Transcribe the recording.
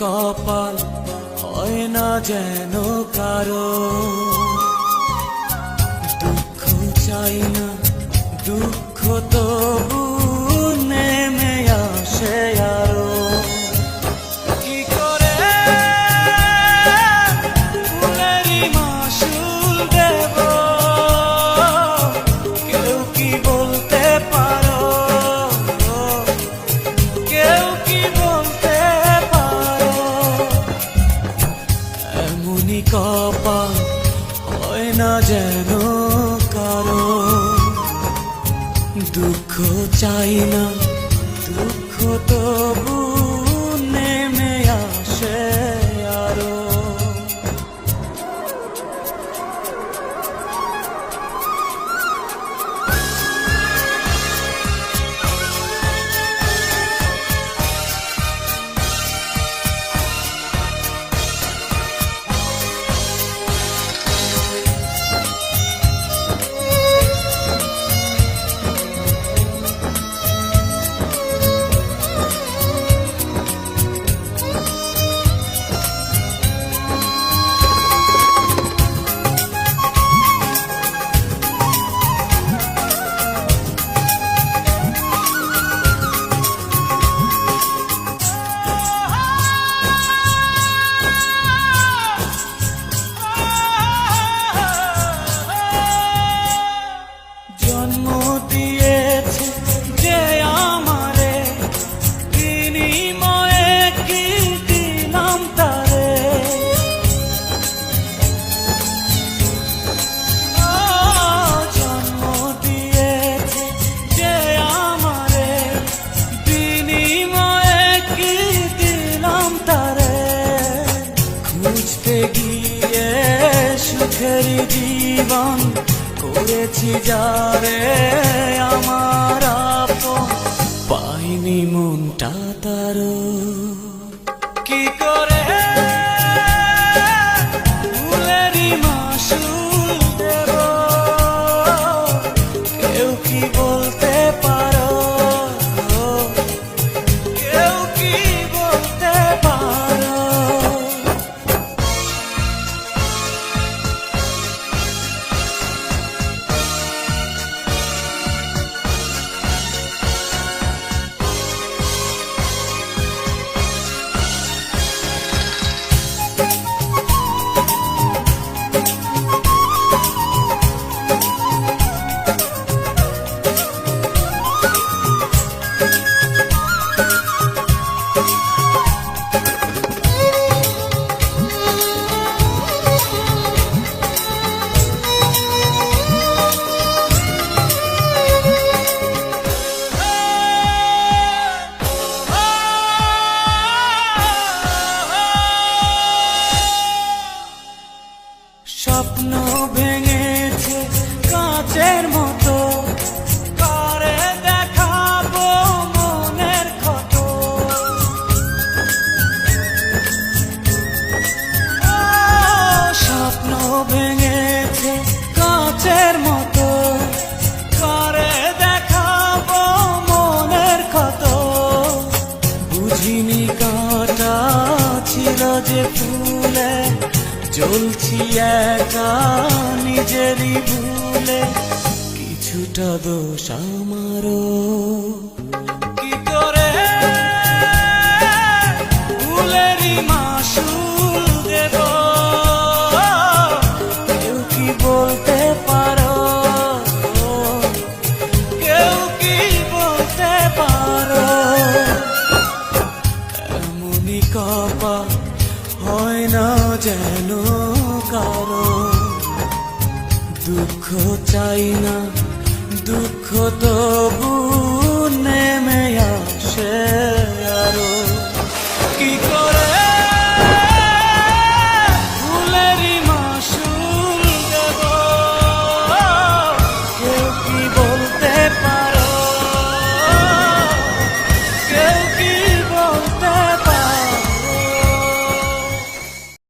কপাল হয় না যেন কারও। দুঃখ চাই না দুঃখ তবু এমনই কপা হয় না যেন কারও। দুঃখ চাই না দুঃখ তবু জীবন করেছি যারে আমার পাইনি মনটা তার কি করে কাচের মতো। করে দেখাবো মনের ক্ষত। বুঝিনি কাটা ছিল যে ফুলে। চলছি একা নিজেরই ভুলে। কিছুটা দোষ আমারও। না যেন কারও। দুঃখ চাই না দুঃখ তবু